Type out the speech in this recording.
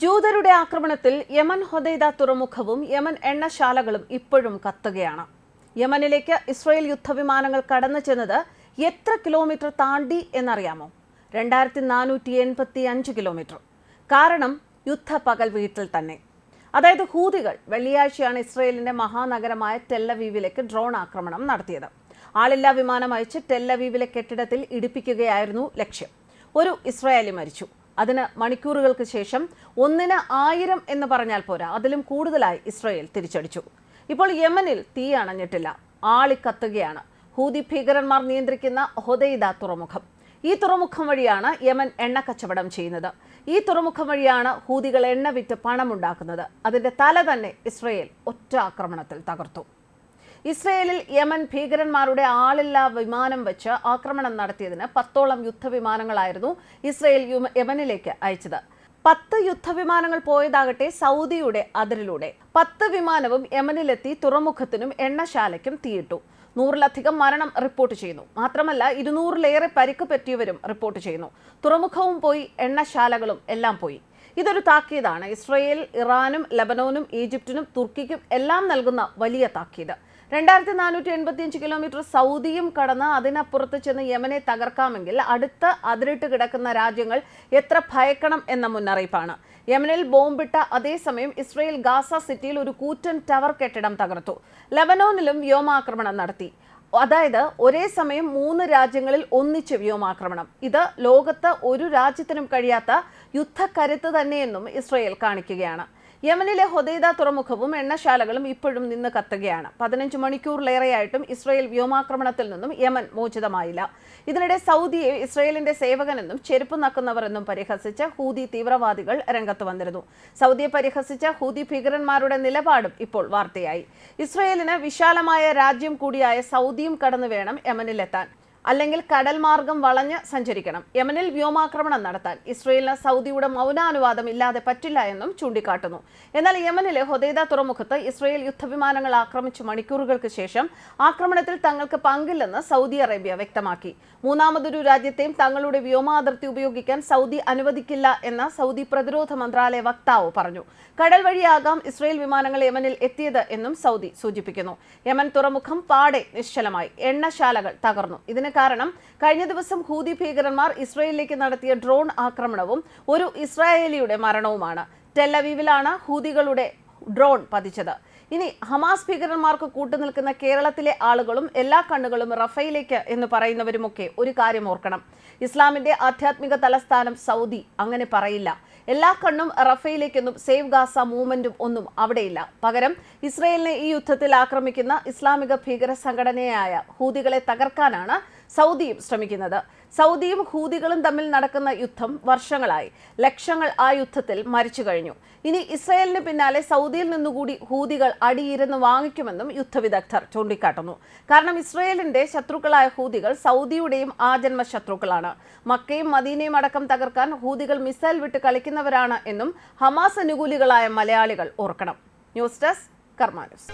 ജൂതരുടെ ആക്രമണത്തിൽ Yemen Hodeidah തുറമുഖവും Yemen എണ്ണശാലകളും ഇപ്പോഴും കത്തുകയാണ്. യമനിലേക്ക് ഇസ്രയേൽ യുദ്ധവിമാനങ്ങൾ കടന്നു ചെന്നത് എത്ര കിലോമീറ്റർ താണ്ടി എന്നറിയാമോ? രണ്ടായിരത്തി നാനൂറ്റി എൺപത്തി അഞ്ച് കിലോമീറ്റർ. കാരണം യുദ്ധ പകൽ വീട്ടിൽ തന്നെ. അതായത് ഹൂതികൾ വെള്ളിയാഴ്ചയാണ് ഇസ്രയേലിന്റെ മഹാനഗരമായ ടെല്ലവീവിലേക്ക് ഡ്രോൺ ആക്രമണം നടത്തിയത്. ആളില്ലാ വിമാനം അയച്ച് ടെല്ലവീവിലെ കെട്ടിടത്തിൽ ഇടിപ്പിക്കുകയായിരുന്നു ലക്ഷ്യം. ഒരു ഇസ്രായേലി മരിച്ചു. അതിന് മണിക്കൂറുകൾക്ക് ശേഷം ഒന്നിന് ആയിരം എന്ന് പറഞ്ഞാൽ പോരാ. അതിലും കൂടുതലായി ഇസ്രയേൽ തിരിച്ചടിച്ചു. ഇപ്പോൾ യമനിൽ തീ അണഞ്ഞിട്ടില്ല ആളിക്കത്തുകയാണ് ഹൂതി ഭീകരന്മാർ നിയന്ത്രിക്കുന്ന ഹൊദൈദ തുറമുഖം. ഈ തുറമുഖം വഴിയാണ് യമൻ എണ്ണ കച്ചവടം ചെയ്യുന്നത്. ഈ തുറമുഖം വഴിയാണ് ഹൂതികൾ എണ്ണ വിറ്റ് പണമുണ്ടാക്കുന്നത്. അതിന്റെ തല തന്നെ ഇസ്രയേൽ ഒറ്റ ആക്രമണത്തിൽ തകർത്തു. ഇസ്രയേലിൽ യമൻ ഭീകരന്മാരുടെ ആളില്ലാ വിമാനം വെച്ച് ആക്രമണം നടത്തിയതിന് പത്തോളം യുദ്ധവിമാനങ്ങളായിരുന്നു ഇസ്രയേൽ യമനിലേക്ക് അയച്ചത്. പത്ത് യുദ്ധവിമാനങ്ങൾ പോയതാകട്ടെ സൗദിയുടെ അതിരിലൂടെ. പത്ത് വിമാനവും യമനിലെത്തി തുറമുഖത്തിനും എണ്ണശാലയ്ക്കും തീയിട്ടു. നൂറിലധികം മരണം റിപ്പോർട്ട് ചെയ്യുന്നു. മാത്രമല്ല ഇരുന്നൂറിലേറെ പരിക്ക് പറ്റിയവരും റിപ്പോർട്ട് ചെയ്യുന്നു. തുറമുഖവും പോയി എണ്ണശാലകളും എല്ലാം പോയി. ഇതൊരു താക്കീതാണ്. ഇസ്രയേൽ ഇറാനും ലബനോനും ഈജിപ്തിനും തുർക്കിക്കും എല്ലാം നൽകുന്ന വലിയ താക്കീത്. രണ്ടായിരത്തി നാനൂറ്റി എൺപത്തിയഞ്ച് കിലോമീറ്റർ സൗദിയും കടന്ന് അതിനപ്പുറത്ത് ചെന്ന് യമനെ തകർക്കാമെങ്കിൽ അടുത്ത അതിരിട്ട് കിടക്കുന്ന രാജ്യങ്ങൾ എത്ര ഭയക്കണം എന്ന മുന്നറിയിപ്പാണ്. യമനിൽ ബോംബിട്ട അതേസമയം ഇസ്രയേൽ ഗാസ സിറ്റിയിൽ ഒരു കൂറ്റൻ ടവർ കെട്ടിടം തകർത്തു. ലബനോനിലും വ്യോമാക്രമണം നടത്തി. അതായത് ഒരേ സമയം മൂന്ന് രാജ്യങ്ങളിൽ ഒന്നിച്ച് വ്യോമാക്രമണം. ഇത് ലോകത്ത് ഒരു രാജ്യത്തിനും കഴിയാത്ത യുദ്ധക്കരുത്ത് തന്നെയെന്നും ഇസ്രയേൽ കാണിക്കുകയാണ്. യമനിലെ ഹൊദൈദ തുറമുഖവും എണ്ണശാലകളും ഇപ്പോഴും നിന്ന് കത്തുകയാണ്. പതിനഞ്ച് മണിക്കൂറിലേറെയായിട്ടും ഇസ്രയേൽ വ്യോമാക്രമണത്തിൽ നിന്നും യമൻ മോചിതമായില്ല. ഇതിനിടെ സൗദിയെ ഇസ്രയേലിന്റെ സേവകനെന്നും ചെരുപ്പ് നക്കുന്നവർ എന്നും പരിഹസിച്ച് ഹൂതി തീവ്രവാദികൾ രംഗത്ത് വന്നിരുന്നു. സൗദിയെ പരിഹസിച്ച ഹൂതി ഭീകരന്മാരുടെ നിലപാടും ഇപ്പോൾ വാർത്തയായി. ഇസ്രയേലിന് വിശാലമായ രാജ്യം കൂടിയായ സൗദിയും കടന്നു വേണം യമനിലെത്താൻ. അല്ലെങ്കിൽ കടൽ മാർഗം വളഞ്ഞ് സഞ്ചരിക്കണം. യമനിൽ വ്യോമാക്രമണം നടത്താൻ ഇസ്രയേലിന് സൗദിയുടെ മൗനാനുവാദം ഇല്ലാതെ പറ്റില്ല എന്നും ചൂണ്ടിക്കാട്ടുന്നു. എന്നാൽ യമനിലെ ഹൊദൈദ തുറമുഖത്ത് ഇസ്രയേൽ യുദ്ധവിമാനങ്ങൾ ആക്രമിച്ച് മണിക്കൂറുകൾക്ക് ശേഷം ആക്രമണത്തിൽ തങ്ങൾക്ക് പങ്കില്ലെന്ന് സൗദി അറേബ്യ വ്യക്തമാക്കി. മൂന്നാമതൊരു രാജ്യത്തെയും തങ്ങളുടെ വ്യോമാതിർത്തി ഉപയോഗിക്കാൻ സൗദി അനുവദിക്കില്ല എന്ന് സൗദി പ്രതിരോധ മന്ത്രാലയ വക്താവ് പറഞ്ഞു. കടൽ വഴിയാകാം ഇസ്രയേൽ വിമാനങ്ങൾ യമനിൽ എത്തിയത് എന്നും സൗദി സൂചിപ്പിക്കുന്നു. യമൻ തുറമുഖം പാടെ നിശ്ചലമായി. എണ്ണശാലകൾ തകർന്നു. ഇതിന് കാരണം കഴിഞ്ഞ ദിവസം ഹൂതി ഭീകരന്മാർ ഇസ്രയേലിലേക്ക് നടത്തിയ ഡ്രോൺ ആക്രമണവും ഒരു ഇസ്രായേലിയുടെ മരണവുമാണ്. ടെല്ലവീവിലാണ് ഹൂതികളുടെ ഡ്രോൺ പതിച്ചത്. ഇനി ഹമാസ് ഭീകരന്മാർക്ക് കൂട്ടുനിൽക്കുന്ന കേരളത്തിലെ ആളുകളും എല്ലാ കണ്ണുകളും റഫയിലേക്ക് എന്ന് പറയുന്നവരുമൊക്കെ ഒരു കാര്യം ഓർക്കണം. ഇസ്ലാമിന്റെ ആധ്യാത്മിക തലസ്ഥാനം സൗദി അങ്ങനെ പറയില്ല. എല്ലാ കണ്ണും റഫയിലേക്കൊന്നും സേവ് ഗാസ മൂവ്മെന്റും ഒന്നും അവിടെയില്ല. പകരം ഇസ്രയേലിനെ ഈ യുദ്ധത്തിൽ ആക്രമിക്കുന്ന ഇസ്ലാമിക ഭീകര സംഘടനയായ ഹൂതികളെ തകർക്കാനാണ് സൗദിയും ശ്രമിക്കുന്നത്. സൗദിയും ഹൂതികളും തമ്മിൽ നടക്കുന്ന യുദ്ധം വർഷങ്ങളായി. ലക്ഷങ്ങൾ ആ യുദ്ധത്തിൽ മരിച്ചു കഴിഞ്ഞു. ഇനി ഇസ്രയേലിന് പിന്നാലെ സൗദിയിൽ നിന്നുകൂടി ഹൂതികൾ അടിയിരുന്ന് വാങ്ങിക്കുമെന്നും യുദ്ധവിദഗ്ധർ ചൂണ്ടിക്കാട്ടുന്നു. കാരണം ഇസ്രയേലിന്റെ ശത്രുക്കളായ ഹൂതികൾ സൗദിയുടെയും ആജന്മ ശത്രുക്കളാണ് മക്കയും മദീനയും അടക്കം തകർക്കാൻ ഹൂതികൾ മിസൈൽ വിട്ട് കളിക്കുന്നവരാണ് എന്നും ഹമാസ് അനുകൂലികളായ മലയാളികൾ ഓർക്കണം. News desk Karma news.